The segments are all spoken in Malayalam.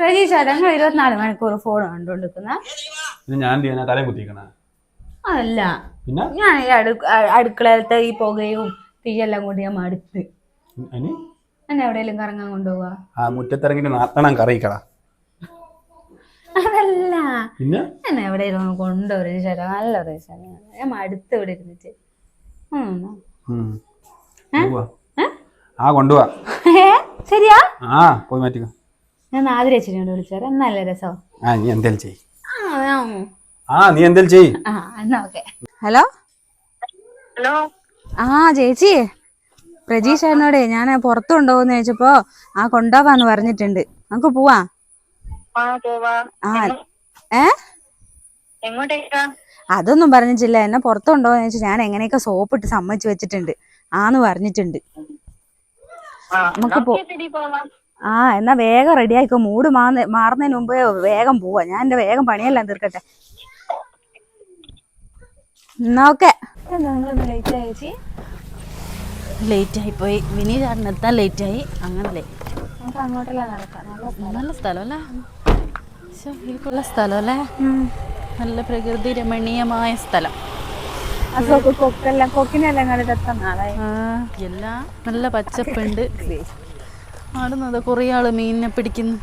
പ്രതീക്ഷ ഞങ്ങൾ ഇരുപത്തിനാല് മണിക്കൂർ ഫോൺ കണ്ടുകൊണ്ടിരിക്കുന്ന പിന്നെ ഞാൻ എന്ത് കുത്തിക്കണ അല്ല പിന്നെ? ഞാൻ ഈ അടുക്കളയിലത്തെ ഈ പുകയും തീയെല്ലാം കൊണ്ട് ഞാൻ മടുത്ത്. എന്നെ എവിടെയെങ്കിലും കറങ്ങാൻ കൊണ്ടുപോവാ? ആ മുറ്റത്തിറങ്ങിട്ട് നാട്ടണം കറിയിക്കട. അതല്ല. പിന്നെ? എന്നെ എവിടെയെങ്കിലും ചേട്ടാ നല്ല പ്രദേശം ഞാൻ. മടുത്ത് ഇവിടെ ഇരുന്നിട്ട്. ആ കൊണ്ടുപോവാ. ശരിയാ? ആ പോയി മാറ്റിക്കോ. ഞാൻ ആതിര ചേച്ചിനെ കൊണ്ട് നല്ല രസോ ആ നീ എന്തേലും ചെയ്. ആ നീ എന്തേലും ചെയ്. ആ എന്നാ ഓക്കെ. ഹലോ? ഹലോ? ആ ചേച്ചി. പ്രജീഷ് എന്നോടേ ഞാൻ പുറത്തു കൊണ്ടുപോകുന്ന ചോദിച്ചപ്പോ ആ കൊണ്ടോവാന്ന് പറഞ്ഞിട്ടുണ്ട്. നമുക്ക് പോവാ. ആ ഏ? എങ്ങോട്ടേക്കാ? അതൊന്നും പറഞ്ഞിട്ടില്ല. എന്നെ പുറത്തു എന്ന് ചോദിച്ചാൽ ഞാൻ എങ്ങനെയൊക്കെ സോപ്പിട്ട് സമ്മതിച്ചു വെച്ചിട്ടുണ്ട്. ആന്ന് പറഞ്ഞിട്ടുണ്ട്. നമുക്ക് പോ- ആ എന്നാ വേഗം റെഡി ആയിക്കോ. മൂട് മാറുന്ന മാറുന്നതിന് മുമ്പേ വേഗം പോവാ. ഞാൻ എന്റെ വേഗം പണിയെല്ലാം തീർക്കട്ടെ. എന്നാ ഓക്കെ ലേറ്റ് ആയി ചേച്ചി ലേറ്റ് ആയി പോയി. വിനി ചേട്ടൻ എത്താൻ ലേറ്റ് ആയി. അങ്ങനെ ലേറ്റ് നമുക്ക് അങ്ങോട്ടെല്ലാം നടക്കാം നല്ല സ്ഥലമല്ലേ? ശരിക്കുള്ള സ്ഥലം അല്ലേ നല്ല പ്രകൃതി രമണീയമായ സ്ഥലം. കൊക്കെല്ലാം കൊക്കിനെല്ലാം കണ്ടിട്ട് എല്ലാം നല്ല പച്ചപ്പുണ്ട്. ആടുന്നത്. കുറേ ആൾ മീനിനെ പിടിക്കുന്നു.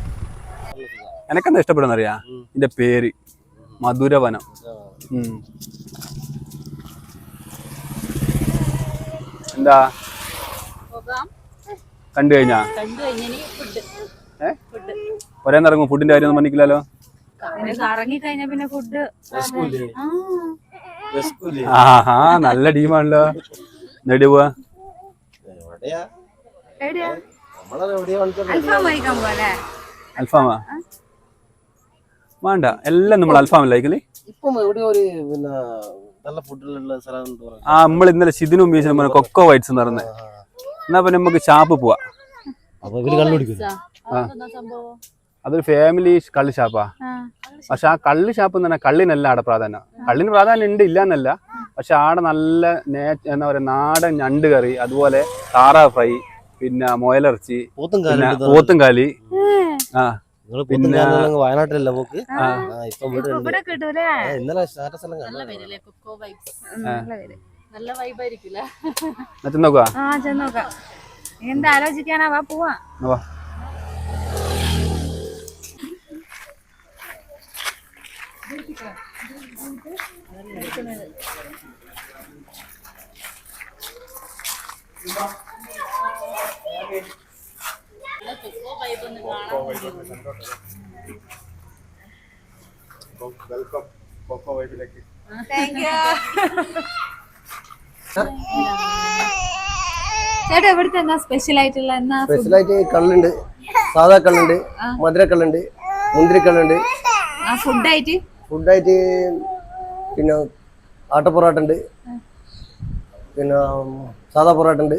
എനക്കെന്താ ഇഷ്ടപ്പെടുന്ന അറിയാ ഇതിന്റെ പേര് മധുരവനം. എന്താ? കണ്ടു കഴിഞ്ഞാ? ഒരേ ഇറങ്ങും ഫുഡിന്റെ കാര്യം ഒന്നും പറഞ്ഞില്ലല്ലോ ഇറങ്ങി കഴിഞ്ഞാ പിന്നെ ഫുഡ് ആഹാ നല്ല ടീമാണല്ലോ നെടുവാ പോലെ അൽഫാമാ? വേണ്ട എല്ലാം നമ്മൾ പറഞ്ഞു. ആ നമ്മൾ ഇന്നലെ സിദിനും ബീച്ചിനും പറഞ്ഞ കൊക്കോ വൈറ്റ്സ് നടന്നേ എന്നാ പിന്നെ നമുക്ക് ഷാപ്പ് പോവാ. അതൊരു ഫാമിലി കള്ളി ഷാപ്പാ. പക്ഷെ ആ കള്ളി ഷാപ്പ് എന്ന് പറഞ്ഞാൽ കള്ളിനല്ല അവിടെ പ്രാധാന്യം. കള്ളിന് പ്രാധാന്യം ഉണ്ട് ഇല്ല എന്നല്ല പക്ഷെ ആടെ നല്ല നേ എന്താ പറയാ നാടൻ ഞണ്ട് കറി അതുപോലെ താറാവ് ഫ്രൈ പിന്നെ മുയലിറച്ചി പോത്തും പിന്നെ കാലം പോത്തുംകാലി. ആ പിന്നെ- വയനാട്ടിലല്ല പോക്ക്? ഇവിടെ ഇന്നലെ സ്റ്റാറ്റസ് എല്ലാം നല്ല വൈബായിരിക്കില്ല ആ. ചെന്ന് നോക്കാം എന്താ ആലോചിക്കാനാ? വാ പോവാ. വാ ചേട്ടാ ഇവിടുത്തെ എന്നാ സ്പെഷ്യൽ ആയിട്ടുള്ള എന്നാ സ്പെഷ്യലായിട്ട് കള്ളുണ്ട്. സാധാ കള്ളുണ്ട് മധുരക്കള്ളുണ്ട് മുന്തിരിക്കള്ളുണ്ട് ആ ഫുഡായിട്ട് ഫുഡായിട്ട് പിന്നെ ആട്ടപ്പൊറാട്ട ഉണ്ട് പിന്നെ സാധാ പൊറോട്ട ഉണ്ട്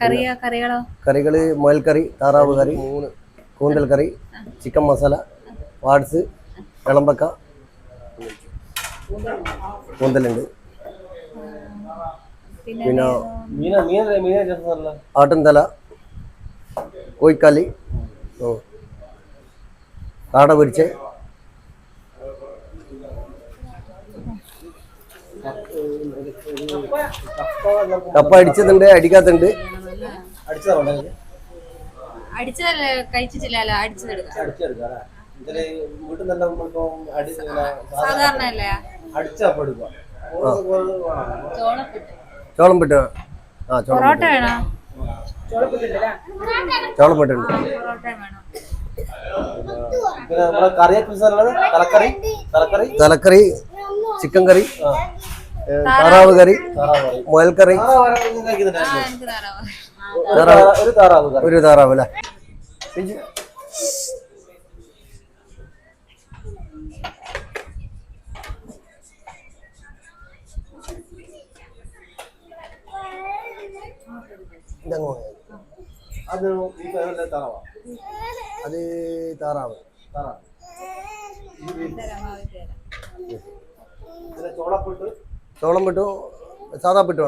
കറികളോ? കറികൾ മുയൽക്കറി താറാവ് കറി മൂന്ന്. കൂന്തൽ കറി ചിക്കൻ മസാല വാട്സ് വിളമ്പക്ക കൂന്തലുണ്ട്. പിന്നെ ആട്ടൻതല കോയിക്കാലി ഓ. കാട പൊരിച്ച് കപ്പ അടിച്ചതുണ്ട് അടിക്കാത്തുണ്ട്. അടിച്ചതല്ലേ കഴിച്ചിട്ടില്ലല്ലോ അടിച്ചതെടുക്കാം. സാധാരണ അല്ലേ? ചോളം പിട്ട് ആ. ചോളം പൊറോട്ട വേണോ? ചോളം പിട്ടുണ്ട് പൊറോട്ട വേണോ. തലക്കറി? തലക്കറി? ചിക്കൻ കറി താറാവ് കറി മുയൽ കറി. എനിക്ക് തരാമോ താറാവ്. ഒരു താറാവ് അല്ലേ. അത് താറാവ്. ചോളം പിട്ടു സാധാ പിട്ടു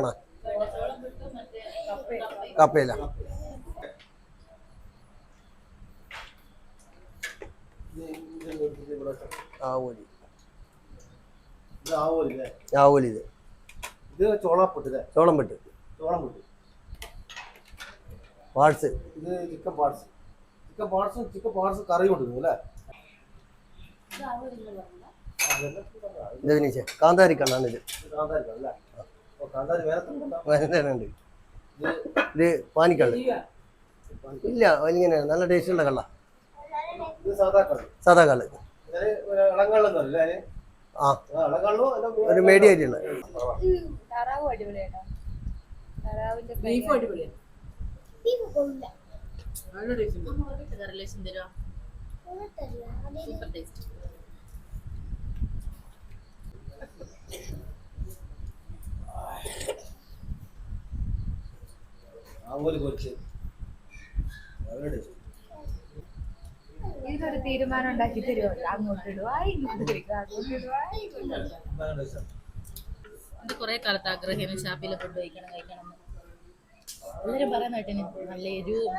വേണോ കപ്പയില്ല ആവോലി ഇത് ആവോലി ഇത്. ഇത് ചോളാപ്പൊട്ട് ചോളം പെട്ട് ചോളം പൊട്ട് പാഴ്സ്. ഇത് ചിക്കൻ പാർട്സ് ചിക്കൻ പാർട്സും ചിക്കൻ പാർട്സും കറി കൊണ്ടുവരുന്നു അല്ലേ കാന്താരി കണ്ണാണ് ഇത്. കാന്താരി അല്ലേ ഓ കാന്താരി വേറെ തന്നെയുണ്ടോ? ഇത് പാനിക്കള്ള്. ഇല്ല ഇങ്ങനെ നല്ല ടേസ്റ്റുള്ള കള്ള. ഇത് സാധാ കള്ള്. ആ. ഒരു തരുമോ സൂപ്പർ ടേസ്റ്റ് തീരുമാനം ഉണ്ടാക്കി തരുമോ അങ്ങോട്ട് ഇടുവാ? ഇങ്ങോട്ട് അങ്ങോട്ട് ഇടുവാ? ഇങ്ങോട്ട് ഇടുക. ഭയങ്കര ടേസ്റ്റാണ് ഇത് കുറെ കാലത്ത് ആഗ്രഹം ഷാപ്പിൽ ഫുഡ് കഴിക്കണം കഴിക്കണം. എല്ലാവരും പറയുന്ന കേട്ടിന് നല്ല എരിവും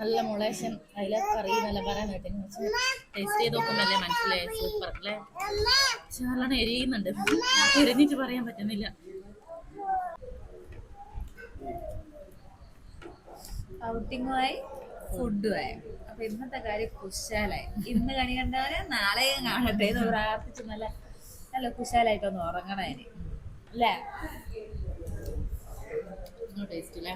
നല്ല മുളേശൻ അതിലെ കറി നല്ല പറയുന്ന കേട്ടിന്. പക്ഷെ ടേസ്റ്റ് ചെയ്ത് നോക്കുമ്പല്ലേ മനസ്സിലായി? സൂപ്പർ അല്ലേ? പക്ഷെ നല്ലോണം എരിയുന്നുണ്ട്. എരിഞ്ഞിട്ട് പറയാൻ പറ്റുന്നില്ല. ഔട്ടിങ്ങുമായി ഫുഡുമായി. അപ്പൊ ഇന്നത്തെ കാര്യം കുശാലായി. ഇന്ന് കണി കണ്ടവരെ നാളെയും കാണട്ടെ എന്ന് പ്രാർത്ഥിച്ച് നല്ല നല്ല കുശാലായിട്ടൊന്ന് ഉറങ്ങണേന് അല്ലേ? ടേസ്റ്റ് അല്ലേ